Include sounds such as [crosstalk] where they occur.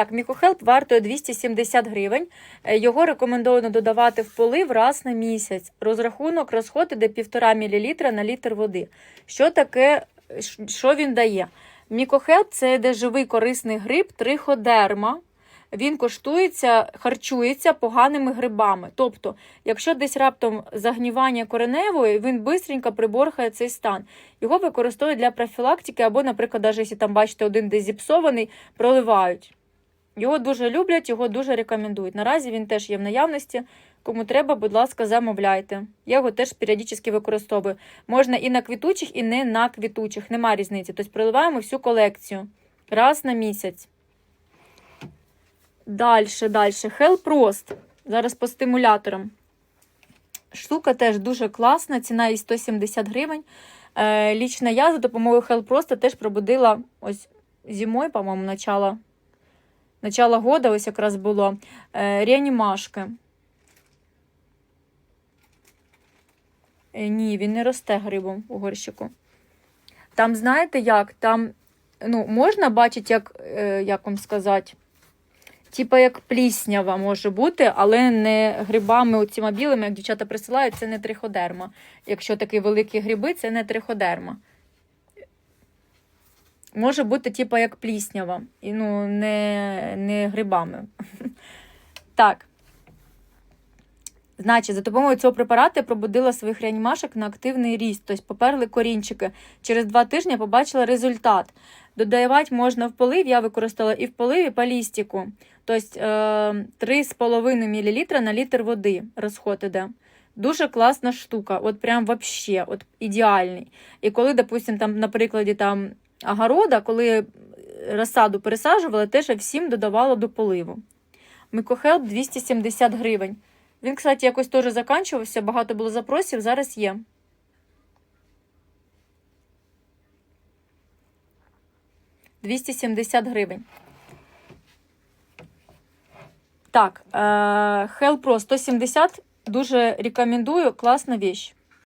Так, мікохелп вартує 270 гривень. Е, Його рекомендовано додавати в полив раз на місяць. Розрахунок розход іде 1,5 мл на літр води. Що таке, що він дає? Мікохелп це йде живий корисний гриб триходерма. Він коштується, харчується поганими грибами. Тобто, якщо десь раптом загнівання кореневої, він швидко приборхає цей стан. Його використовують для профілактики, або, наприклад, навіть якщо там бачите один десь зіпсований, проливають. Його дуже люблять, його дуже рекомендують. Наразі він теж є в наявності. Кому треба, будь ласка, замовляйте. Я його теж періодично використовую. Можна і на квітучих, і не на квітучих. Нема різниці. Тобто проливаємо всю колекцію раз на місяць. Дальше, дальше. Hellprost. Зараз по стимуляторам. Штука теж дуже класна, ціна її 170 гривень. Е, лічно я за допомогою Hellprost теж пробудила ось зимою, по-моєму, начало, начало года, ось якраз було. Е, реанімашки. Е, ні, він не росте грибом у горщику. Там, знаєте як? Там ну, можна бачити, як, е, як вам сказати, типа як пліснява може бути, але не грибами оціма білими, як дівчата присилають, це не триходерма. Якщо такі великі гриби, це не триходерма. Може бути, типа як пліснява, і ну, не, не грибами. [laughs] Так. Значить, за допомогою цього препарату я пробудила своїх реанімашок на активний ріст, тобто поперли корінчики. Через два тижні я побачила результат. Додавати можна в полив, я використала і в поливі палістику. Тобто е, 3,5 мл на літр води розход іде. Дуже класна штука, от прям вообще, от ідеальний. І коли, допустим, там, на прикладі там огорода, коли розсаду пересаджували, теж всім додавала до поливу. Микохелп 270 гривень. Він, кстати, якось теж заканчувався, багато було запросів, зараз є. Двісті сімдесят гривень. Так, е, Pro 170 дуже рекомендую, класна вещь.